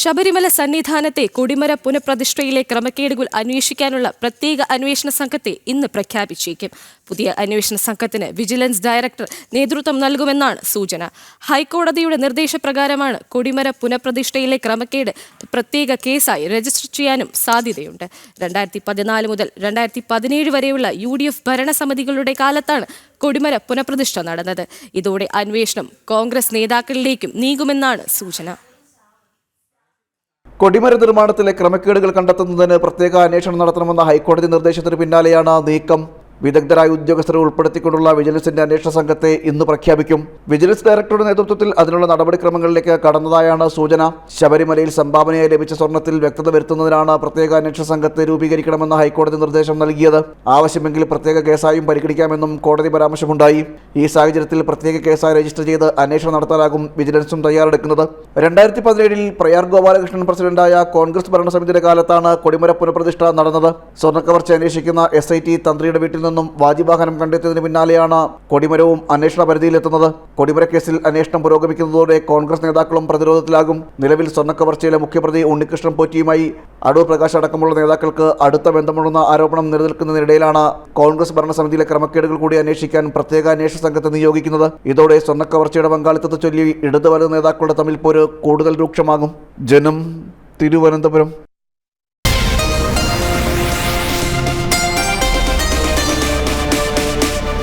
ശബരിമല സന്നിധാനത്തെ കൊടിമര പുനഃപ്രതിഷ്ഠയിലെ ക്രമക്കേടുകൾ അന്വേഷിക്കാനുള്ള പ്രത്യേക അന്വേഷണ സംഘത്തെ ഇന്ന് പ്രഖ്യാപിച്ചേക്കും. പുതിയ അന്വേഷണ സംഘത്തിന് വിജിലൻസ് ഡയറക്ടർ നേതൃത്വം നൽകുമെന്നാണ് സൂചന. ഹൈക്കോടതിയുടെ നിർദ്ദേശപ്രകാരമാണ് കൊടിമര പുനഃപ്രതിഷ്ഠയിലെ ക്രമക്കേട് പ്രത്യേക കേസായി രജിസ്റ്റർ ചെയ്യാനും സാധ്യതയുണ്ട്. രണ്ടായിരത്തി പതിനാല് മുതൽ രണ്ടായിരത്തി പതിനേഴ് വരെയുള്ള യു ഡി എഫ് ഭരണസമിതികളുടെ കാലത്താണ് കൊടിമര പുനഃപ്രതിഷ്ഠ നടന്നത്. ഇതോടെ അന്വേഷണം കോൺഗ്രസ് നേതാക്കളിലേക്കും നീങ്ങുമെന്നാണ് സൂചന. കൊടിമര നിർമ്മാണത്തിലെ ക്രമക്കേടുകൾ കണ്ടെത്തുന്നതിന് പ്രത്യേക അന്വേഷണം നടത്തണമെന്ന ഹൈക്കോടതി നിർദ്ദേശത്തിന് പിന്നാലെയാണ് നീക്കം. വിദഗ്ധരായ ഉദ്യോഗസ്ഥരെ ഉൾപ്പെടുത്തിക്കൊണ്ടുള്ള വിജിലൻസിന്റെ അന്വേഷണ സംഘത്തെ ഇന്ന് പ്രഖ്യാപിക്കും. വിജിലൻസ് ഡയറക്ടറുടെ നേതൃത്വത്തിൽ അതിനുള്ള നടപടിക്രമങ്ങളിലേക്ക് കടന്നതായാണ് സൂചന. ശബരിമലയിൽ സംഭാവനയായി ലഭിച്ച സ്വർണത്തിൽ വ്യക്തത വരുത്തുന്നതിനാണ് പ്രത്യേക അന്വേഷണ സംഘത്തെ രൂപീകരിക്കണമെന്ന ഹൈക്കോടതി നിർദ്ദേശം നൽകിയത്. ആവശ്യമെങ്കിൽ പ്രത്യേക കേസായും പരിഗണിക്കാമെന്നും കോടതി പരാമർശമുണ്ടായി. ഈ സാഹചര്യത്തിൽ പ്രത്യേക കേസായി രജിസ്റ്റർ ചെയ്ത് അന്വേഷണം നടത്താനാകും വിജിലൻസും തയ്യാറെടുക്കുന്നത്. രണ്ടായിരത്തി പതിനേഴിൽ പ്രയാർ ഗോപാലകൃഷ്ണൻ പ്രസിഡന്റായ കോൺഗ്രസ് ഭരണസമിതിയുടെ കാലത്താണ് കൊടിമര പുനഃപ്രതിഷ്ഠ നടന്നത്. സ്വർണക്കവർച്ച അന്വേഷിക്കുന്ന എസ് ഐ ടി തന്ത്രിയുടെ വീട്ടിൽ നിന്നും വാജിവാഹനം കണ്ടെത്തിയതിന് പിന്നാലെയാണ് കൊടിമരവും അന്വേഷണ പരിധിയിലെത്തുന്നത്. കൊടിമര കേസിൽ അന്വേഷണം പുരോഗമിക്കുന്നതോടെ കോൺഗ്രസ് നേതാക്കളും പ്രതിരോധത്തിലാകും. നിലവിൽ സ്വർണക്കവർച്ചയിലെ മുഖ്യപ്രതി ഉണ്ണികൃഷ്ണൻ പോറ്റിയുമായി അടൂർ പ്രകാശ് അടക്കമുള്ള നേതാക്കൾക്ക് അടുത്ത ബന്ധമുണ്ടെന്ന ആരോപണം നിലനിൽക്കുന്നതിനിടയിലാണ് കോൺഗ്രസ് ഭരണസമിതിയിലെ ക്രമക്കേടുകൾ കൂടി അന്വേഷിക്കാൻ പ്രത്യേക അന്വേഷണ സംഘത്തെ നിയോഗിക്കുന്നത്. ഇതോടെ സ്വർണക്കവർച്ചയുടെ പങ്കാളിത്തത്തെ ചൊല്ലി ഇടതുവലത് നേതാക്കളുടെ തമ്മിൽ പോര് കൂടുതൽ രൂക്ഷമാകും. ജനം തിരുവനന്തപുരം.